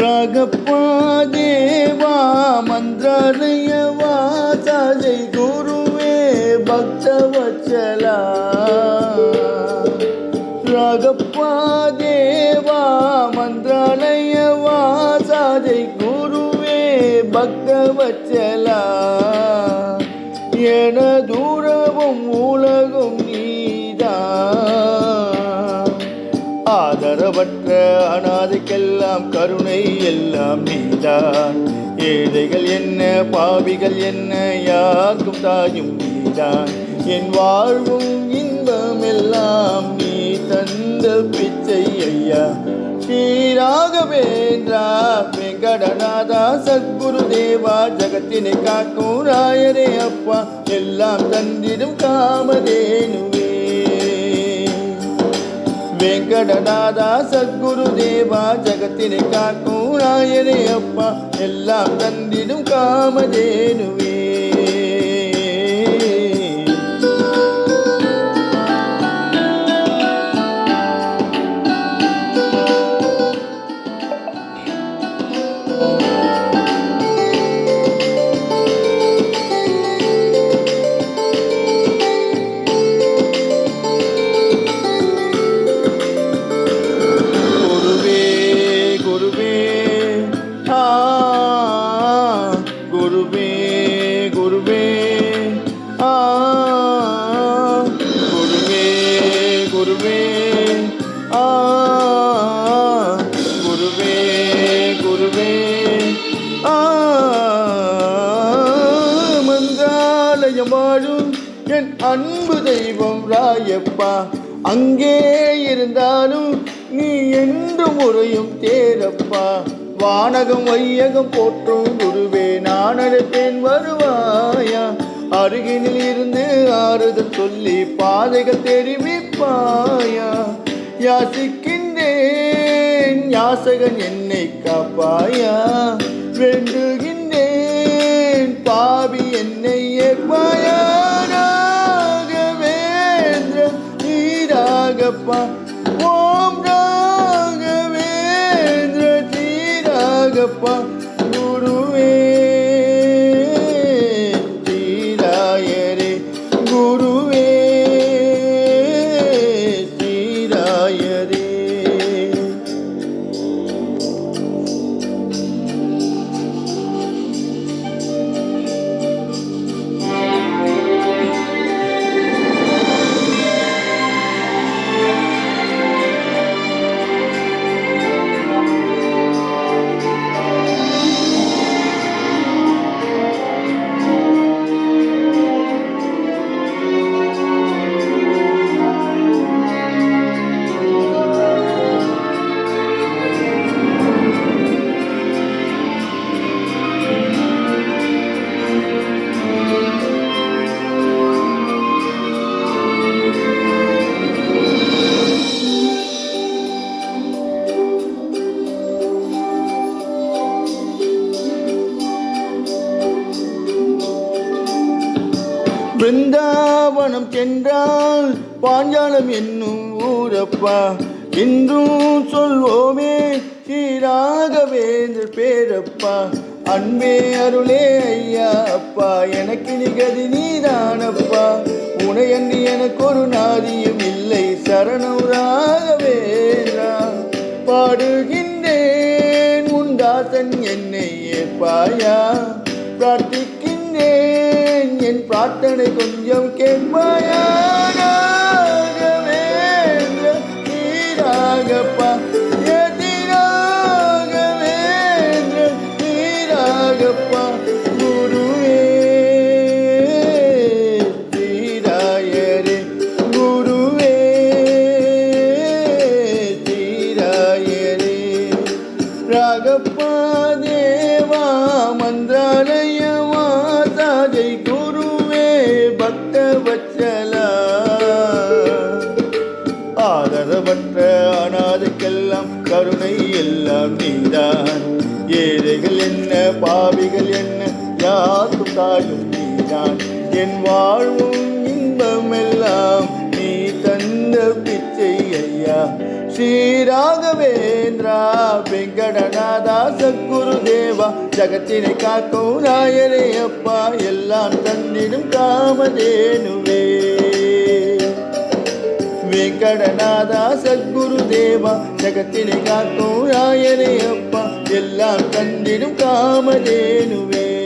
ராகப்பா தேவா மந்திராலய வாசாஜை குருவே பக்த வச்சலா ராகப்பா தேவா மந்திராலய வாசாஜை குருவே பக்த வச்சலா என தூரவும் உலகும் நீதான் ஆதரவற்ற அனாதைக்கெல்லாம் கருணை எல்லாம் நீதான். ஏழைகள் என்ன பாவிகள் என்ன யாருக்கும் தாயும் நீதான். என் வாழ்வும் இன்பம் எல்லாம் நீ தந்த பிச்சை ஐயா. ஸ்ரீராகவேந்திரா வெங்கடநாதா சத்குரு தேவா ஜகத்தினை காக்கும் ராயரே அப்பா. எல்லாம் தந்திடும் காமதேனு வெங்கடநாதா சத்குரு தேவா ஜகத்தினை காக்கும் ராயனே அப்பா. எல்லாம் தந்திடும் காமதேனுவே. குருவே. ஆ குருவே குருவே. ஆ குருவே குருவே. ஆ வாழும் என் அன்பு தெய்வம் ராயப்பா. அங்கே இருந்தாலும் நீ என்று முறையும் தேரப்பா. வானகம் வையகம் போற்றும் குருவே நான் அழைப்பேன் வருவாயா? அருகினில் இருந்து ஆறுதல் சொல்லி பாதைகள் தெரிவிப்பாயா? யாசிக்கின்றேன் யாசகன் என்னை காப்பாயா? வேண்டுகின்றேன் பாவி என்னை ஏற்பாயா ராகவேந்திர நீராகப்பா. capaz பிருந்தாவனம் சென்றால் பாஞ்சாலம் என்னும் ஊரப்பா. இன்றும் சொல்வோமே ஸ்ரீராகவேந்திர பேரப்பா. அன்பே அருளே ஐயா அப்பா எனக்கு நிகதி நீதானப்பா. உனையன்றி எனக்கு ஒரு நாதியும் இல்லை சரணம் ராகவேந்திரா பாடுகின்றேன் உண்டாசன் என்னை ஏற்பாயா பிரார்த்திக்கின்றேன் என் பிரார்த்தனை கொஞ்சம் கேட்பாயா நீராகப்பா எதிராகவேந்திர நீராகப்பா ராகப்பா. கருணை எல்லாம் நீதான். ஏழைகள் என்ன பாவிகள் என்ன யாருக்கும் தாயும் நீதான். என் வாழ்வும் இன்பம் எல்லாம் நீ தந்த பிச்சை ஐயா. ஸ்ரீராகவேந்திரா வெங்கடநாதா சத்குரு தேவா ஜகத்தினை காக்கும் நாயரே அப்பா எல்லாம் தன்னிடும் காமதேனுவே. வெங்கடநாதா சத்குருதேவா ஜகத்தினை காக்கும் நாயரே அப்பா. எல்லாம் தந்திடும் காமதேனுவே.